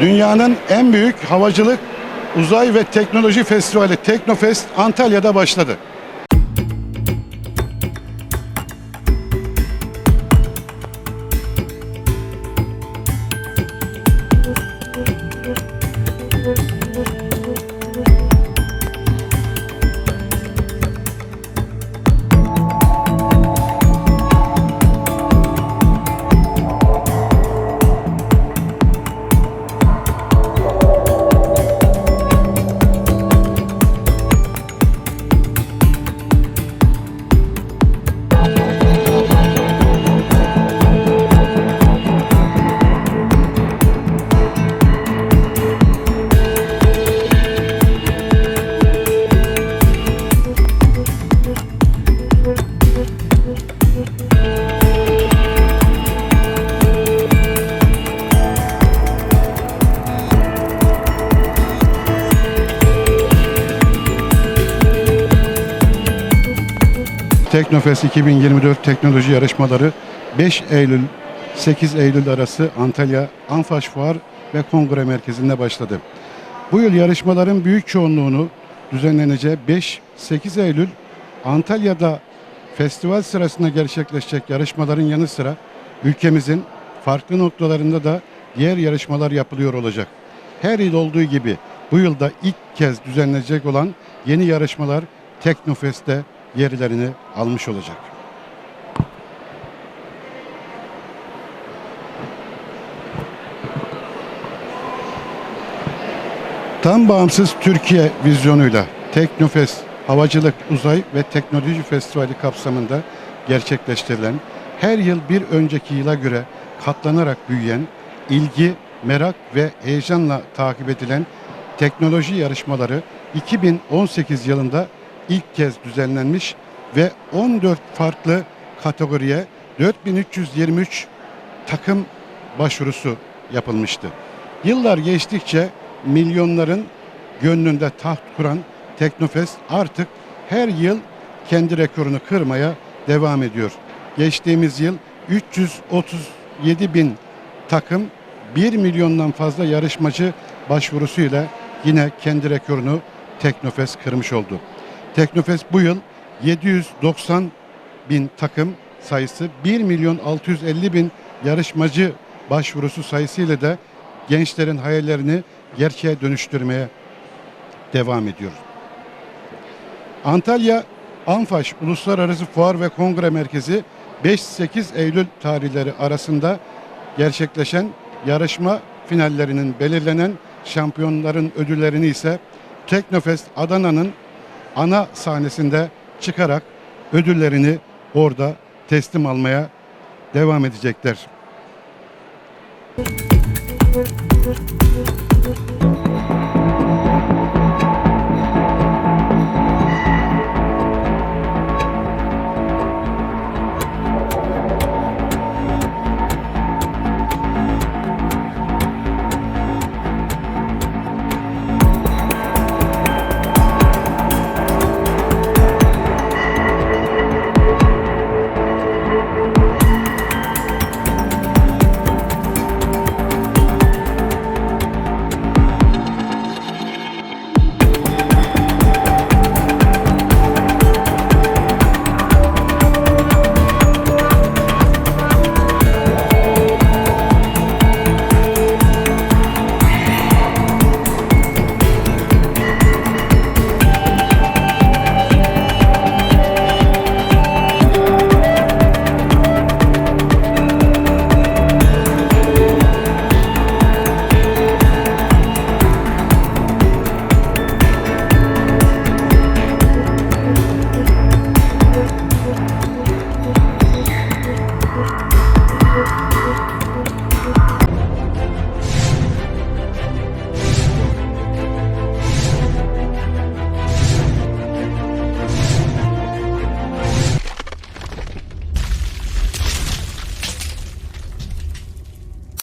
Dünyanın en büyük havacılık, uzay ve teknoloji festivali Teknofest Antalya'da başladı. Teknofest 2024 teknoloji yarışmaları 5 Eylül 8 Eylül arası Antalya Anfaş Fuar ve Kongre Merkezi'nde başladı. Bu yıl yarışmaların büyük çoğunluğunu düzenleneceği 5-8 Eylül Antalya'da festival sırasında gerçekleşecek yarışmaların yanı sıra ülkemizin farklı noktalarında da diğer yarışmalar yapılıyor olacak. Her yıl olduğu gibi bu yılda ilk kez düzenlenecek olan yeni yarışmalar Teknofest'te yerlerini almış olacak. Tam bağımsız Türkiye vizyonuyla Teknofest Havacılık, Uzay ve Teknoloji Festivali kapsamında gerçekleştirilen, her yıl bir önceki yıla göre katlanarak büyüyen, ilgi, merak ve heyecanla takip edilen teknoloji yarışmaları 2018 yılında ilk kez düzenlenmiş ve 14 farklı kategoriye 4323 takım başvurusu yapılmıştı. Yıllar geçtikçe milyonların gönlünde taht kuran Teknofest artık her yıl kendi rekorunu kırmaya devam ediyor. Geçtiğimiz yıl 337 bin takım 1 milyondan fazla yarışmacı başvurusuyla yine kendi rekorunu Teknofest kırmış oldu. Teknofest bu yıl 790 bin takım sayısı 1 milyon 650 bin yarışmacı başvurusu sayısıyla da gençlerin hayallerini gerçeğe dönüştürmeye devam ediyor. Antalya Anfaş Uluslararası Fuar ve Kongre Merkezi 5-8 Eylül tarihleri arasında gerçekleşen yarışma finallerinin belirlenen şampiyonların ödüllerini ise Teknofest Adana'nın ana sahnesinde çıkarak ödüllerini orada teslim almaya devam edecekler.